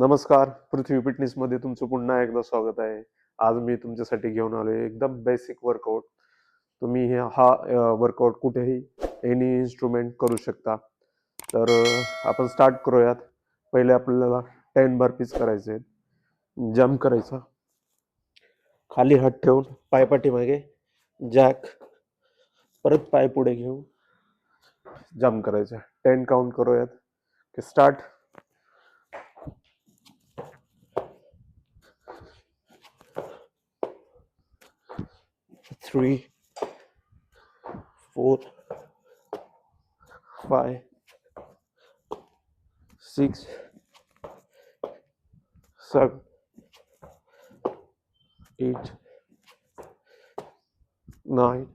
नमस्कार पृथ्वी फिटनेसमध्ये तुमचं पुन्हा एकदा स्वागत आहे. आज मी तुमच्यासाठी घेऊन आलो एकदम बेसिक वर्कआउट तुम्ही हे- हा वर्कआउट कुठेही एनी इन्स्ट्रुमेंट करू शकता. तर आपण स्टार्ट करूयात. पहिले आपल्याला टेन बर्पीज करायचे आहेत. जम्प करायचा. खाली हात ठेवून पाय पाठीमागे जॅक परत पाय पुढे घेऊन जम्प करायचा. टेन काउंट करूयात. Start three, four, five, six, seven, eight, nine,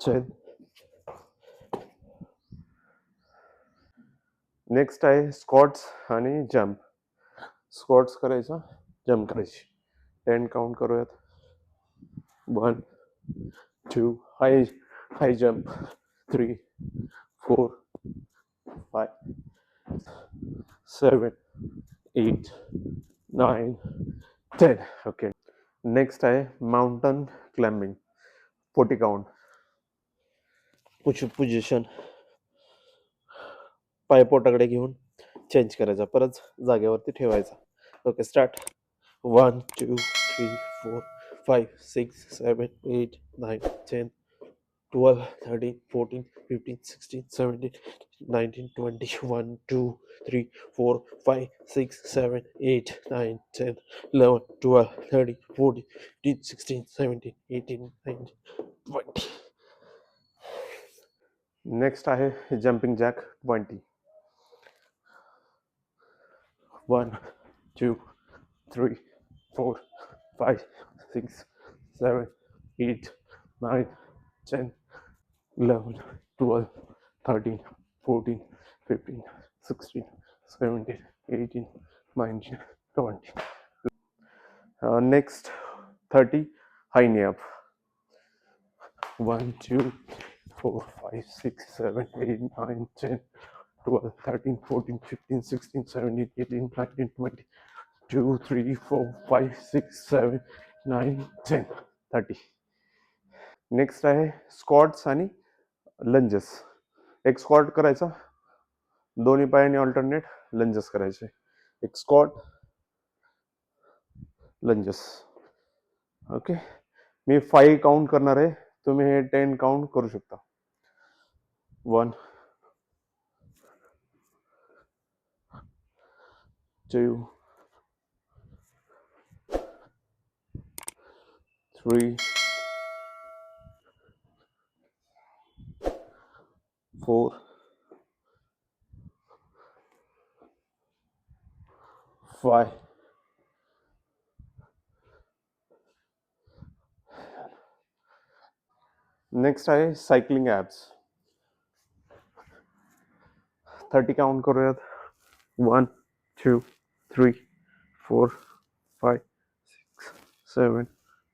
ten. Next आहे स्कॉट्स आणि जम्प स्कॉट्स करायचा जम्प करायची टेन काउंट करूयात one two high high jump three four five seven eight nine ten okay next आहे mountain climbing forty count push position पाय पोटाकडे घेऊन change करायचा. परत जागेवरती ठेवायचा. Okay start one two three four five six seven eight nine ten twelve thirteen fourteen fifteen sixteen seventeen nineteen twenty one two three four five six seven eight nine ten eleven twelve thirteen fourteen fifteen sixteen seventeen eighteen nineteen twenty next आहे jumping jack twenty one two three four five six, seven, eight, nine, ten, eleven, twelve, thirteen, fourteen, fifteen, sixteen, seventeen, eighteen, nineteen, twenty. Uh, next, thirty, high knee up. One, two, four, five, six, seven, eight, nine, ten. 12, 13, 14, 15, 16, 17, 18, 19, 20, 2, 3, 4, 5, 6, 7, nine ten thirty. Next आहे squats आणि lunges एक squat करायचा दोन्ही पायाने alternate lunges करायचे. एक squat lunges okay मी five count करणार आहे. तुम्ही हे टेन काउंट करू शकता. One two three, four, five, next आहे सायकलिंग ॲप्स थर्टी काउंट करूयात one two three four five six seven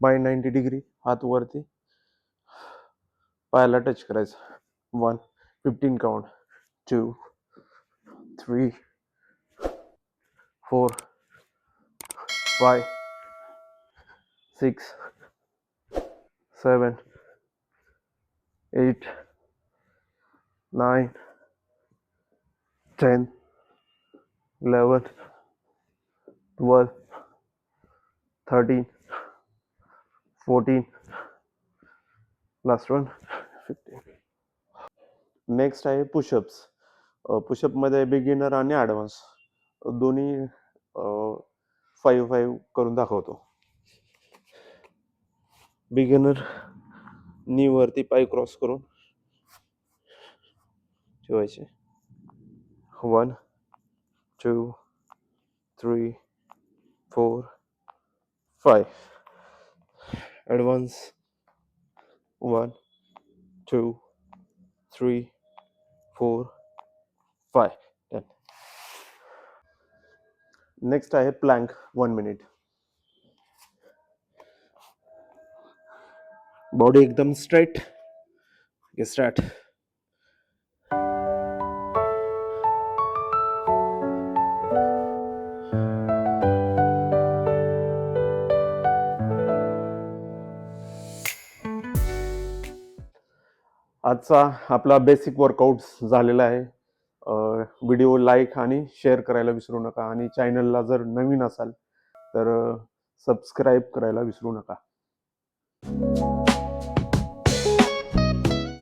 By ninety degree हात वरती पायाला टच करायचं. One, fifteen count. Two, three, four, five, six, seven, eight, nine, ten eleven twelve, thirteen fourteen last one fifteen next आहे pushups पुशअपमध्ये beginner आणि advance uh, दोन्ही uh, five five करून दाखवतो. बिगिनर नीवरती पाय क्रॉस करून ठेवायचे. One two three four five. Advance. One, two, three, four, five. Done. Next आहे प्लँक वन मिनिट बॉडी एकदम स्ट्रेट स्टार्ट आजचा आपला बेसिक वर्कआउट झालेला आहे. व्हिडिओ लाईक आणि शेअर करायला विसरू नका आणि चॅनलला जर नवीन असाल तर सबस्क्राईब करायला विसरू नका.